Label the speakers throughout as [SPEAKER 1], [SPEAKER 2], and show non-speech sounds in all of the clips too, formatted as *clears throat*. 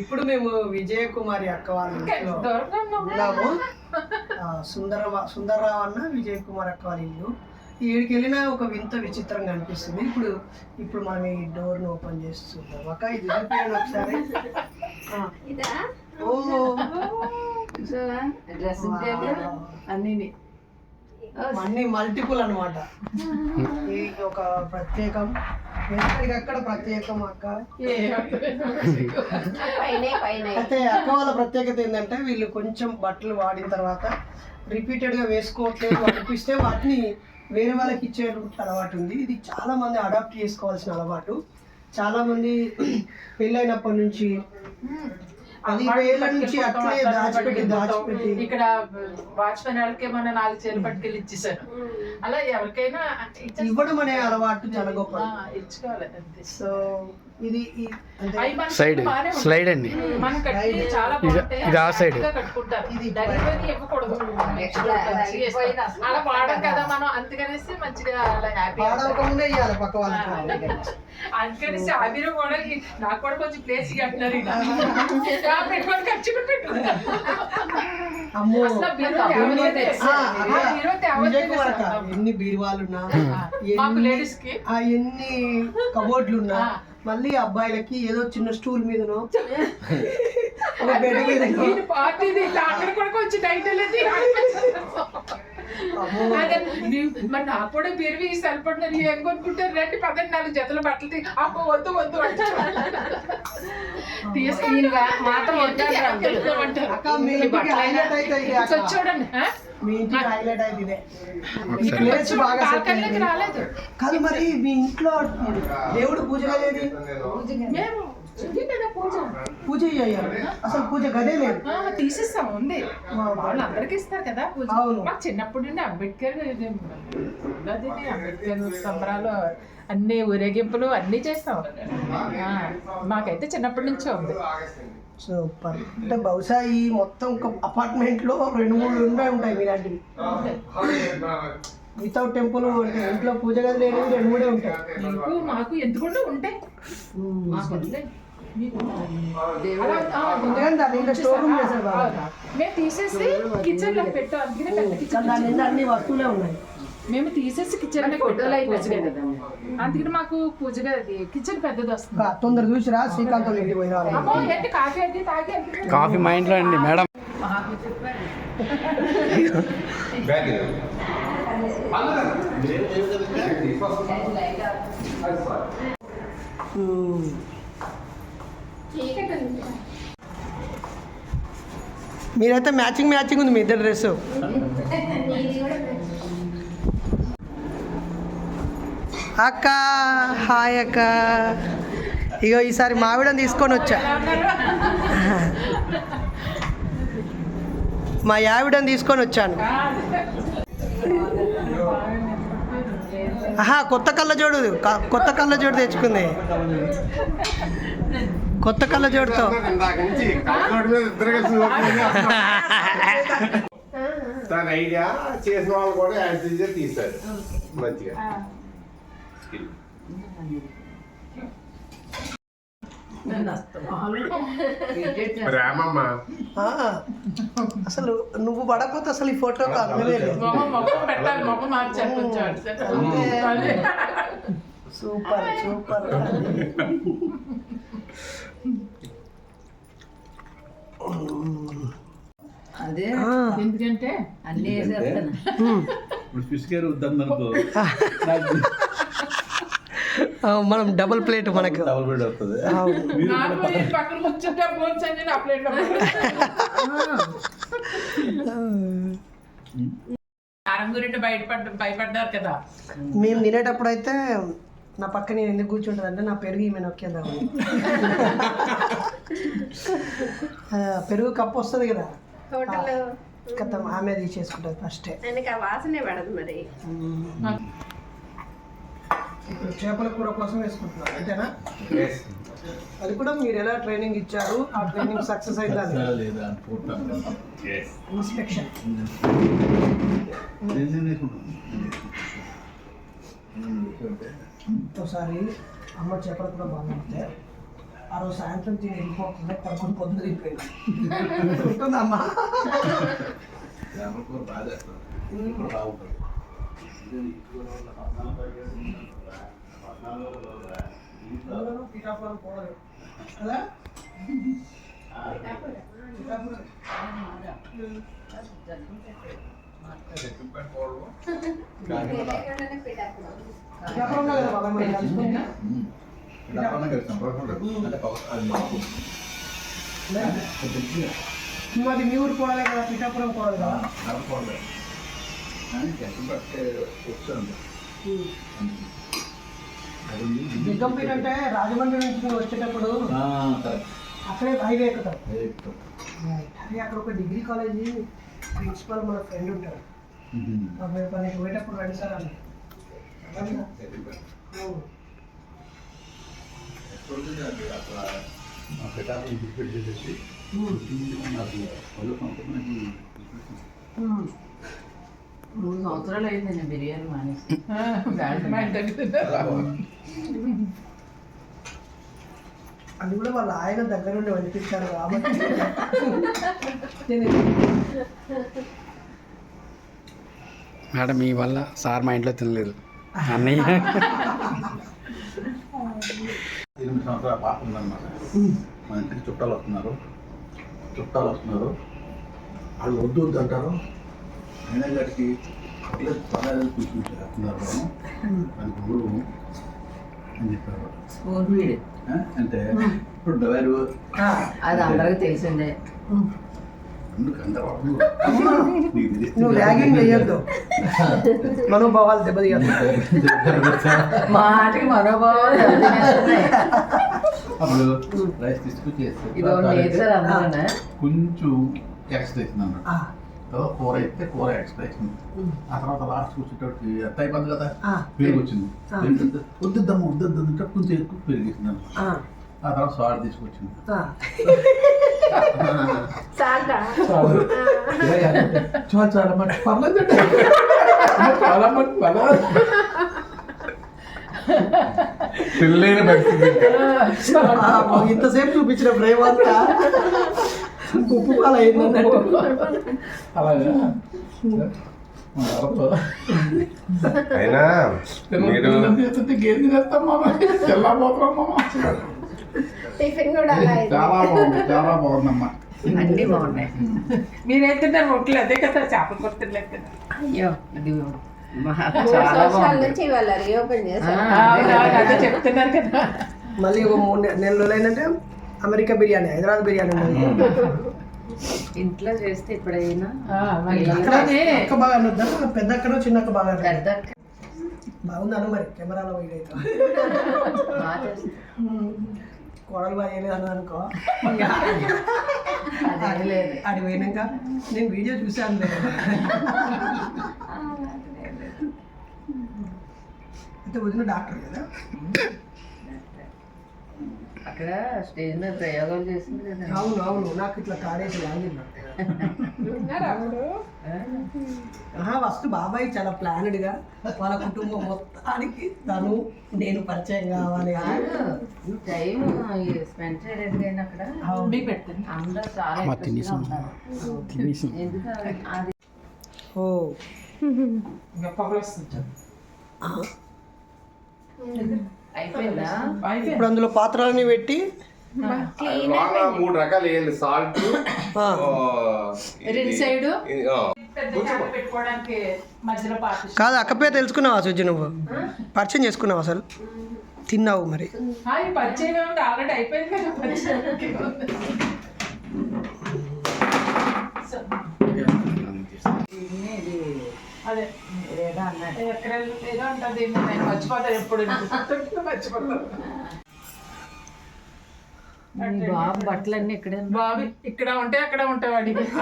[SPEAKER 1] ఇప్పుడు మేము విజయ కుమారి అక్క వాళ్ళ ఇంట్లో ఉన్నాము. ఆ, సుందర సుందరరావు అన్న విజయ్ కుమార్ అక్క వాళ్ళ ఇల్లు. ఈడికి వెళ్ళినా ఒక వింత విచిత్రంగా అనిపిస్తుంది. ఇప్పుడు ఇప్పుడు మనం ఈ డోర్ను ఓపెన్ చేసి చూద్దాం. అక్క ఇది చూపించండి ఒకసారి. ఆ,
[SPEAKER 2] ఇదా?
[SPEAKER 1] ఓ.
[SPEAKER 3] డ్రెస్సింగ్ టేబుల్ అన్ని
[SPEAKER 1] అన్ని మల్టిపుల్ అన్నమాట. ఈ ఒక ప్రత్యేకం. ఎక్కడికక్కడ ప్రత్యేకం అక్క అయితే అక్క వాళ్ళ ప్రత్యేకత ఏంటంటే వీళ్ళు కొంచెం బట్టలు వాడిన తర్వాత రిపీటెడ్గా వేసుకోవట్లేదు అనిపిస్తే వాటిని వేరే వాళ్ళకి ఇచ్చే అలవాటు ఉంది. ఇది చాలా మంది అడాప్ట్ చేసుకోవాల్సిన అలవాటు. చాలా మంది పెళ్ళైనప్పటి నుంచి
[SPEAKER 3] ఇక్కడ వాచ్మెన్ వాళ్ళకే మన నాలుగు చీరలు పట్టుకెళ్ళి ఇచ్చేసాను అలా ఎవరికైనా.
[SPEAKER 1] ఇవ్వడం అనే అలవాటు చాలా గొప్ప
[SPEAKER 3] ఇచ్చుకోవాలి అంతే.
[SPEAKER 1] సో ఇది
[SPEAKER 4] సైడ్. స్లైడ్ అండి.
[SPEAKER 3] మనం కట్టి
[SPEAKER 1] Side.
[SPEAKER 3] చాలా
[SPEAKER 4] ఇది- ఆ
[SPEAKER 3] ఇవ్వకూడదు. అలా కదా మనం అందుకనేసి మంచిగా అందుకనేసి కూడా నాకు కూడా కొంచెం ప్లేస్. ఆ, *laughs* పెట్టుకొని ఖర్చు
[SPEAKER 1] ఎన్ని- బీరువాలున్నా ఎన్ని-
[SPEAKER 3] లేడీస్కి
[SPEAKER 1] ఆ ఎన్ని కబోర్డ్లు ఉన్నా
[SPEAKER 3] ఆ.
[SPEAKER 1] మళ్ళీ అబ్బాయిలకి ఏదో చిన్న స్టూల్ మీదనో ఒక బెడ్ మీద
[SPEAKER 3] నీ- మరి నాకు కూడా బీరువి సరిపడినారు ఏం కొనుక్కుంటారు రండి పదండి నాలుగు జతలు బట్టలు అప్ప వద్దు వద్దు. చూడండి?
[SPEAKER 1] మీ ఇంటికి హైలైట్ ఇదే ప్లేస్ బాగా కాదు మరి మీ ఇంట్లో దేవుడు పూజ
[SPEAKER 3] మేము ఉంది కదా పూజ?
[SPEAKER 1] పూజ చేయాలి అసలు పూజ గదే లేదు.
[SPEAKER 3] తీసేస్తాం ఉంది. వాళ్ళు అందరికి ఇస్తారు కదా పూజ. మాకు చిన్నప్పటి నుండి అంబేద్కర్ అంబేద్కర్ సంబరాలు అన్ని ఊరేగింపులు అన్ని చేస్తాం. మాకైతే చిన్నప్పటి నుంచే ఉంది.
[SPEAKER 1] సూపర్. అంటే బహుశా ఈ మొత్తం ఒక అపార్ట్మెంట్లో రెండు మూడు ఉండే ఉంటాయి మీలాంటివి. వితౌట్ టెంపుల్ అంటే ఇంట్లో పూజ గది లేనివి రెండు మూడే ఉంటాయి.
[SPEAKER 3] మీకు మాకు ఎందుకుండా ఉంటాయి. మేము తీసేసి కిచెన్లో పెట్టాం.
[SPEAKER 1] అన్ని వస్తువులే ఉన్నాయి.
[SPEAKER 3] మేము తీసేసి కిచెన్లో అందుకని మాకు పూజగా అది. కిచెన్ పెద్దది వస్తుంది.
[SPEAKER 1] తొందర చూసిరా శ్రీకాంత్ ఇంటికి పోయిన
[SPEAKER 3] కాఫీ అది తాగి
[SPEAKER 4] కాఫీ మా ఇంట్లో అండి మేడం.
[SPEAKER 1] మ్మ్. మీరైతే మ్యాచింగ్ మ్యాచింగ్ ఉంది మీ ఇద్దరు డ్రెస్ అక్క హాయ్ అక్క. ఇగో ఈసారి మావిడని తీసుకొని వచ్చా. మా యావిడని తీసుకొని వచ్చాను. ఆహా కొత్త కళ్ళజోడు క- కొత్త కళ్ళజోడు తెచ్చుకుంది. కొత్త
[SPEAKER 5] కలిసి ఓపెన్ దాని ఐడియా చేసిన వాళ్ళు కూడా యాడ్ చేసి తీశారు. మంచిగా.
[SPEAKER 1] ఆ, అసలు నువ్వు పడకపోతే అసలు ఈ
[SPEAKER 3] అదే.
[SPEAKER 1] Super super. *laughs* *laughs*
[SPEAKER 6] అదే
[SPEAKER 3] ఎందుకంటే
[SPEAKER 6] అన్నీ వేసేస్తాను.
[SPEAKER 7] ఇప్పుడు ఫిష్
[SPEAKER 1] మనం డబుల్ ప్లేట్ మనకు. *laughs*
[SPEAKER 7] డబుల్ వస్తుంది.
[SPEAKER 3] పక్కన కూర్చుంటే ప్లేట్ కారం గురించి బయటపడ్డ భయపడ్డారు కదా.
[SPEAKER 1] మేము తినేటప్పుడు అయితే నా పక్క నేను ఎందుకు కూర్చుంటుంది అంటే నా పెరుగు ఈమె నొక్కేద్దామని ఆ, పెరుగు కప్పు వస్తుంది కదా. కథ ఆమె తీసేసుకుంటుంది ఫస్టే
[SPEAKER 2] వాసనే పడదు మరి.
[SPEAKER 1] ఇప్పుడు చేపల కూర కోసం వేసుకుంటున్నాను అంతేనా? అది కూడా మీరు ఎలా ట్రైనింగ్ ఇచ్చారు? ఆ ట్రైనింగ్ సక్సెస్ అయిందా లేదా?
[SPEAKER 7] పూర్తి
[SPEAKER 1] ఇన్స్పెక్షన్ ఒకసారి అమ్మ చేపలు కూడా బాగా ఉంటాయి ఆ రోజు సాయంత్రం తిని వెళ్ళిపోకుండా పడుకొని పొద్దున
[SPEAKER 7] ఇప్పుడు బాగుంటుంది
[SPEAKER 1] పీఠాపురం పోవాలి. కదా? పీఠాపురంలో. మాది మీ ఊరు పోవాలి కదా పీఠాపురం పోవాలి కదా జగ్గంపేట అంటే రాజమండ్రి నుంచి వచ్చేటప్పుడు. అక్కడే హైవే ఎక్కుతాం
[SPEAKER 7] అదే ఎక్కుతాం.
[SPEAKER 1] అది అక్కడ ఒక డిగ్రీ కాలేజీ ప్రిన్సిపల్ మన ఫ్రెండ్ ఉంటాడు.
[SPEAKER 7] మ్మ్.
[SPEAKER 1] పనికి పోయేటప్పుడు రండి సార్ అని.
[SPEAKER 6] మూడు సంవత్సరాలు అయింది నేను బిర్యానీ మానేసి. *laughs*
[SPEAKER 3] దగ్గర. *laughs*
[SPEAKER 1] అది కూడా వాళ్ళ ఆయన దగ్గర నుండి కాబట్టి. నేను
[SPEAKER 4] మేడం మీ వల్ల సార్ మా ఇంట్లో తినలేదు. అన్నయ్య.
[SPEAKER 7] ఎనిమిది సంవత్సరాల పాప ఉందన్నమాట. మన ఇంటికి చుట్టాలు వస్తున్నారు. చుట్టాలు వస్తున్నారు. వాళ్ళు వద్దు వద్దు అంటారు. అయినా గడికి ఇలా పదాలు కూర్చుంటారు వస్తున్నారు. దానికి ఊరు అని చెప్పారు
[SPEAKER 6] స్పూన్ ఫీడ్
[SPEAKER 7] ఆ? అంటే ఇప్పుడు డవైరు
[SPEAKER 6] అది అందరికి తెలిసిందే. *laughs*
[SPEAKER 7] తెలిస్తే
[SPEAKER 1] నువ్వు ర్యాగింగ్ చేయొద్దు మనోభావాలు దెబ్బతీయద్దు.
[SPEAKER 6] మాటకి మనోభావాలు.
[SPEAKER 7] అప్పుడు రైస్ తీసుకొచ్చి
[SPEAKER 6] ఇది ఒకటి నేర్చారు అందరూ
[SPEAKER 7] కొంచెం ఎక్స్ట్రా అన్నమాట కూర అయితే కూర ఎక్స్ట్రా వేసింది ఆ తర్వాత లాస్ట్ వచ్చేటప్పటికి ఎంత అయిపోద్ది కదా
[SPEAKER 1] ఆ,
[SPEAKER 7] పెరుగు వచ్చింది. వద్దుద్దమ్మా వద్దు అంటే కొంచెం ఎక్కువ పెరిగేసింది
[SPEAKER 1] ఆ,
[SPEAKER 7] ఆ తర్వాత సాల్ట్ తీసుకొచ్చింది. చాలా చాలా పర్లేదు చాలా పర్లేదు.
[SPEAKER 1] ఇంతసేపు చూపించిన ప్రేమ అంతా. ఉప్పు పాలు అయిందన్నట్టు
[SPEAKER 7] అలాగా
[SPEAKER 5] అయినా మీరు
[SPEAKER 7] గేదె తినేస్తాం మామ. తెల్లబోతున్నాం మామ.
[SPEAKER 2] టిఫిన్ కూడా అలా అయింది.
[SPEAKER 7] చాలా బాగుంది చాలా బాగుందమ్మా.
[SPEAKER 6] అన్నీ బాగున్నాయి.
[SPEAKER 3] మీరేం తిన్నారు? రొట్టెలు అదే కదా చేపల కూర తినలేదు కదా.
[SPEAKER 6] అయ్యో
[SPEAKER 3] అదే చెప్తున్నారు కదా.
[SPEAKER 1] మళ్ళీ ఒక మూడు నె- నెల రోజులు ఏంటంటే అమెరికా బిర్యానీ హైదరాబాద్ బిర్యానీ
[SPEAKER 6] ఇంట్లో చేస్తే
[SPEAKER 1] అక్క బాగా అనొద్దా పెద్ద అక్కడ చిన్న అక్క బాగా?
[SPEAKER 6] పెద్ద
[SPEAKER 1] బాగుందను మరి కెమెరాలో వీడైతే. కోడలు బాగా చేయలేదు అనుకో.
[SPEAKER 6] అదేం లేదు.
[SPEAKER 1] అది పోయినాక నేను వీడియో చూశాను అయితే వదిన డాక్టర్ కదా?
[SPEAKER 6] అక్కడ స్టేజ్ మీద ప్రయోగాలు చేసింది కదా.
[SPEAKER 1] అవును అవును. నాకు ఇట్లా కాడేసి లాగింది? ఆహా ఫస్ట్ బాబాయ్ చాలా ప్లానెడ్గా వాళ్ళ కుటుంబం మొత్తానికి తను నేను పరిచయం కావాలి
[SPEAKER 6] టైం స్పెండ్ చేయలేదు కానీ అక్కడ అందరూ చాలా. ఎందుకంటే అది
[SPEAKER 1] ఓ. *laughs*
[SPEAKER 3] ఇంకా పొగలు వస్తుంది
[SPEAKER 6] అయిపోయిందా?
[SPEAKER 1] ఇప్పుడు అందులో పాత్రలని పెట్టి
[SPEAKER 5] మూడు రకాలు వేయాలి సాల్ట్
[SPEAKER 1] కాదు అక్కపే తెలుసుకున్నావా సుజ్జి నువ్వు? పరిచయం చేసుకున్నావు అసలు? తిన్నావు మరి.
[SPEAKER 3] ఆల్రెడీ అయిపోయింది అదే.
[SPEAKER 6] ఏదో అన్నాడు
[SPEAKER 3] ఎక్కడ ఏదో ఉంటుంది నేను మర్చిపోతాను ఎప్పుడు
[SPEAKER 6] బాబు బట్టలన్నీ ఇక్కడే.
[SPEAKER 3] బాబు ఇక్కడ ఉంటే అక్కడ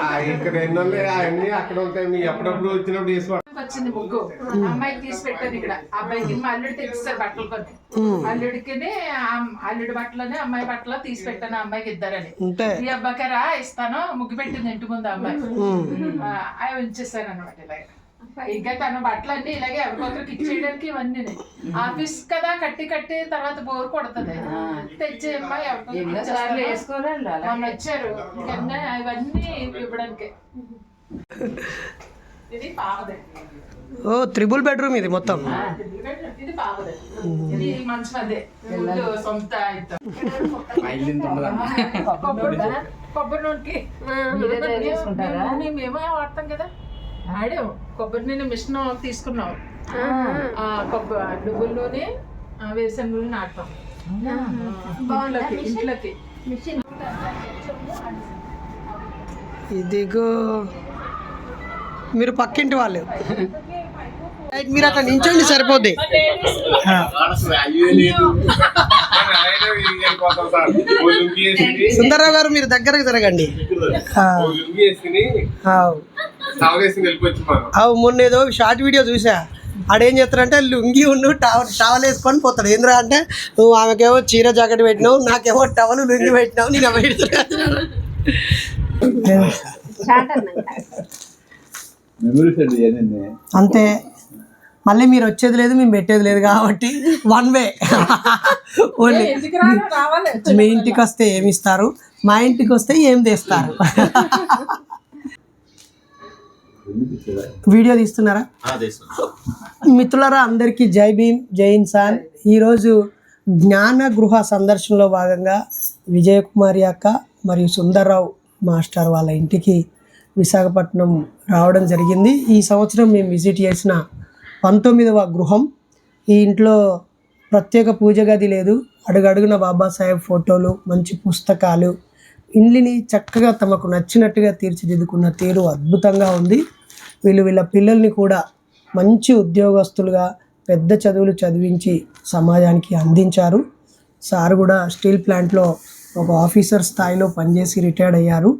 [SPEAKER 5] ఆ, ఇక్కడ ఎన్ని అన్ని అక్కడ ఉంటాయి. మీ ఎప్పుడప్పుడు వచ్చినప్పుడు తీసుకో
[SPEAKER 3] వచ్చింది ముగ్గు. అమ్మాయికి తీసి పెట్టాను ఇక్కడ. అబ్బాయికి మా అల్లుడు తెచ్చిస్తారు బట్టలు కొన్ని. అల్లుడికి అల్లుడి బట్టలని అమ్మాయి బట్టలు తీసి పెట్టాను అమ్మాయికి ఇద్దరని. ఈ అబ్బాయికి రా ఇస్తాను. ముగ్గు పెట్టింది ఇంటి ముందు ఆ అమ్మాయి. అవి ఉంచేస్తాను అనమాట ఇలా ఇంకా తన బట్టలు అన్ని ఇలాగే ఎవరికొకరికి ఇచ్చేయడానికి ఇవన్నీ ఆఫీస్ కదా కట్టి కట్టి తర్వాత బోర్ కొడుతుంది.
[SPEAKER 6] అలా.
[SPEAKER 3] మొన్న వచ్చారు. ఇవన్నీ ఇవ్వడానికి. ఇది
[SPEAKER 1] ఓ త్రిబుల్ బెడ్రూమ్ ఇది మొత్తం.
[SPEAKER 3] కొబ్బరి నూనెకి? మేము మేమే వాడతాం కదా. ఆడాం కొబ్బరి నూనె మిషన్ తీసుకున్నాం ఆ. కొబ్బరి నువ్వుల నూనె ఆ, వేరుశెనగ నూనె నాటుతాం ఇంట్లోకి ఇంట్లోకి.
[SPEAKER 1] ఇదిగో. మీరు పక్కింటి వాళ్ళు. రైట్, మీరు అట్లా నించోండి సరిపోద్ది. సుందర్రావు గారు మీరు దగ్గరకు జరగండి. అవు మొన్న ఏదో షార్ట్ వీడియో చూసా. ఆడేం చేస్తారంటే లుంగి ఉన్ను టవల్ టవల్ వేసుకొని పోతాడు. ఏంద్రా అంటే నువ్వు ఆమెకేమో చీర జాకెట్ పెట్టినావు నాకేమో టవల్ లుంగి పెట్టినావు నేను అంతే. మళ్ళీ మీరు వచ్చేది లేదు మేము పెట్టేది లేదు కాబట్టి వన్ వే ఓన్లీ మీ ఇంటికి వస్తే ఏమి ఇస్తారు? మా ఇంటికి వస్తే ఏం తెస్తారు? వీడియో తీస్తున్నారా? మిత్రులారా అందరికీ జై భీమ్ జై ఇన్సాన్. ఈరోజు జ్ఞాన గృహ సందర్శనలో భాగంగా విజయకుమారి అక్క మరియు సుందర్రావు మాస్టర్ వాళ్ళ ఇంటికి విశాఖపట్నం రావడం జరిగింది. ఈ సంవత్సరం మేము విజిట్ చేసిన పంతొమ్మిదవ గృహం. ఈ ఇంట్లో ప్రత్యేక పూజ గది లేదు. అడుగడుగున బాబాసాహెబ్ ఫోటోలు మంచి పుస్తకాలు ఇండ్లిని చక్కగా తమకు నచ్చినట్టుగా తీర్చిదిద్దుకున్న తీరు అద్భుతంగా ఉంది. వీళ్ళు వీళ్ళ పిల్లల్ని కూడా మంచి ఉద్యోగస్తులుగా పెద్ద చదువులు చదివించి సమాజానికి అందించారు. సార్ కూడా స్టీల్ ప్లాంట్లో ఒక ఆఫీసర్ స్థాయిలో పనిచేసి రిటైర్డ్ అయ్యారు.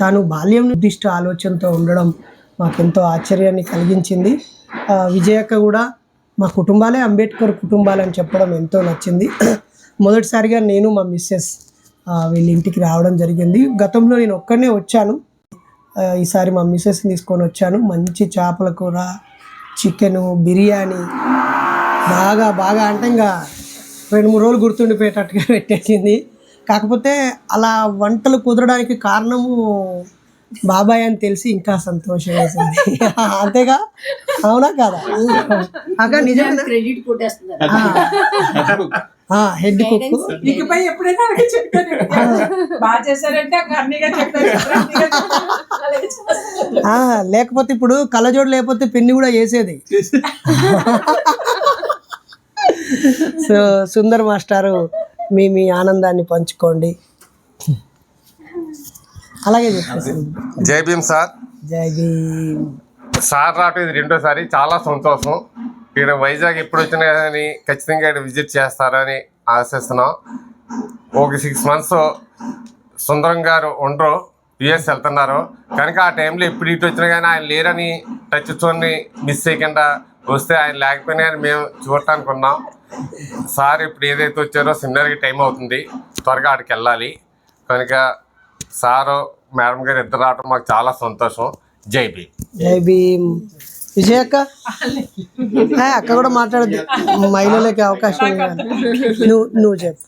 [SPEAKER 1] తాను బాల్యం నిర్దిష్ట ఆలోచనతో ఉండడం మాకెంతో ఆశ్చర్యాన్ని కలిగించింది. విజయక్క కూడా మా కుటుంబాలే అంబేద్కర్ కుటుంబాలని చెప్పడం ఎంతో నచ్చింది. *clears throat* మొదటిసారిగా నేను మా మిస్సెస్ వీళ్ళ ఇంటికి రావడం జరిగింది. గతంలో నేను ఒక్కడనే వచ్చాను. ఈసారి మా మిస్సెస్ని తీసుకొని వచ్చాను. మంచి చేపల కూర చికెను బిర్యానీ. బాగా బాగా అంటే ఇంకా రెండు మూడు రోజులు గుర్తుండిపోయేటట్టుగా *laughs* పెట్టేసింది. కాకపోతే అలా వంటలు కుదరడానికి కారణము బాబాయ్ అని తెలిసి ఇంకా సంతోషం వేసింది. *laughs* అంతేగా? అవునా కాదా? అక్క నిజంగా?
[SPEAKER 2] క్రెడిట్ కొట్టేస్తున్నారు.
[SPEAKER 1] Head cook.
[SPEAKER 3] ఇకపై ఎప్పుడైనా అలాగే చెప్తాను బాగా చేశారంటే అన్నీగా చెప్తాను
[SPEAKER 1] లేకపోతే ఇప్పుడు కళ్ళజోడు లేకపోతే పెన్ని కూడా వేసేది. సో సుందర్ మాస్టారు మీ మీ ఆనందాన్ని పంచుకోండి. అలాగే చెప్పేసి.
[SPEAKER 8] జై భీమ్ సార్.
[SPEAKER 1] జై భీమ్.
[SPEAKER 8] సార్ రావటం ఇది రెండోసారి. చాలా సంతోషం. ఇక్కడ వైజాగ్ ఎప్పుడు వచ్చినా కానీ ఖచ్చితంగా ఇక్కడ విజిట్ చేస్తారని ఆశిస్తున్నాం. ఒక సిక్స్ మంత్స్ సుందరం గారు ఉండరు యుఎస్ వెళ్తున్నారు. కనుక ఆ టైంలో ఎప్పుడు ఇటు వచ్చినా కానీ ఆయన లేరని టచ్ చూడని మిస్ చేయకుండా వస్తే ఆయన లేకపోయినా కానీ మేము చూడటానికి ఉన్నాం. సార్ ఇప్పుడు ఏదైతే వచ్చారో సిమిలర్గా టైం అవుతుంది. త్వరగా ఆడికి వెళ్ళాలి. కనుక సారు మేడం గారు ఇద్దరు రావటం మాకు చాలా సంతోషం. జై భీమ్.
[SPEAKER 1] జై భీమ్. విజయ్ అక్క ఆ, అక్క కూడా మాట్లాడద్దు. మహిళలకి అవకాశం నువ్వు నువ్వు చెప్పు.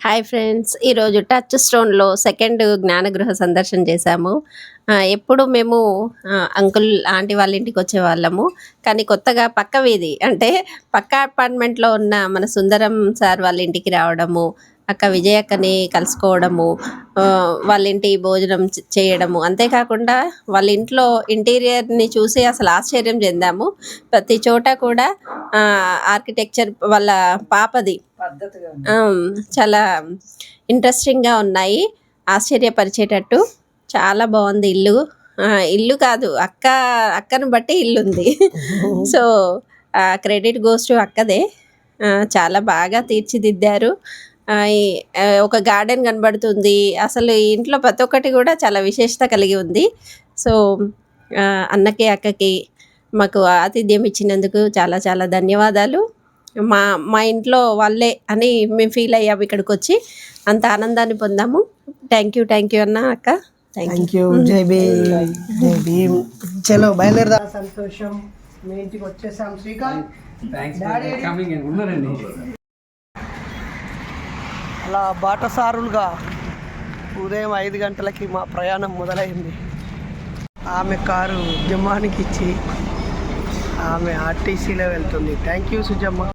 [SPEAKER 2] హాయ్ ఫ్రెండ్స్ ఈరోజు టచ్ స్టోన్లో సెకండ్ జ్ఞానగృహ సందర్శన చేశాము. ఎప్పుడు మేము అంకుల్ ఆంటీ వాళ్ళ ఇంటికి వచ్చేవాళ్ళము కానీ కొత్తగా పక్క వీధి అంటే పక్క అపార్ట్మెంట్లో ఉన్న మన సుందరం సార్ వాళ్ళ ఇంటికి రావడము అక్క విజయక్కని కలుసుకోవడము వాళ్ళ ఇంటి భోజనం చేయడము. అంతేకాకుండా వాళ్ళ ఇంట్లో ఇంటీరియర్ని చూసి అసలు ఆశ్చర్యం చెందాము. ప్రతి చోట కూడా ఆర్కిటెక్చర్ వాళ్ళ పాపది చాలా ఇంట్రెస్టింగ్గా ఉన్నాయి. ఆశ్చర్యపరిచేటట్టు చాలా బాగుంది ఇల్లు. ఇల్లు కాదు అక్క అక్కను బట్టి ఇల్లు ఉంది సో క్రెడిట్ గోస్ టు అక్కదే. చాలా బాగా తీర్చిదిద్దారు. ఒక గార్డెన్ కనబడుతుంది. అసలు ఈ ఇంట్లో ప్రతి ఒక్కటి కూడా చాలా విశేషత కలిగి ఉంది. సో అన్నకి అక్కకి మాకు ఆతిథ్యం ఇచ్చినందుకు చాలా చాలా ధన్యవాదాలు. మా మా ఇంట్లో వాళ్ళే అని మేము ఫీల్ అయ్యాము ఇక్కడికి వచ్చి అంత ఆనందాన్ని పొందాము. థ్యాంక్ యూ థ్యాంక్ యూ అన్న అక్క.
[SPEAKER 1] థ్యాంక్ యూ జై భీమ్. జై భీమ్. చలో బయలుదేరదా? సంతోషం. మీ ఇంటికి వచ్చేసాం శ్రీకాంత్. డాడీ
[SPEAKER 4] ఉన్నారండి.
[SPEAKER 1] అలా బాటసారులుగా ఉదయం ఐదు గంటలకి మా ప్రయాణం మొదలైంది. ఆమె కారు ఉద్యమానికి ఇచ్చి ఆమె ఆర్టీసీలో వెళ్తుంది. Thank you సుజమ్మ.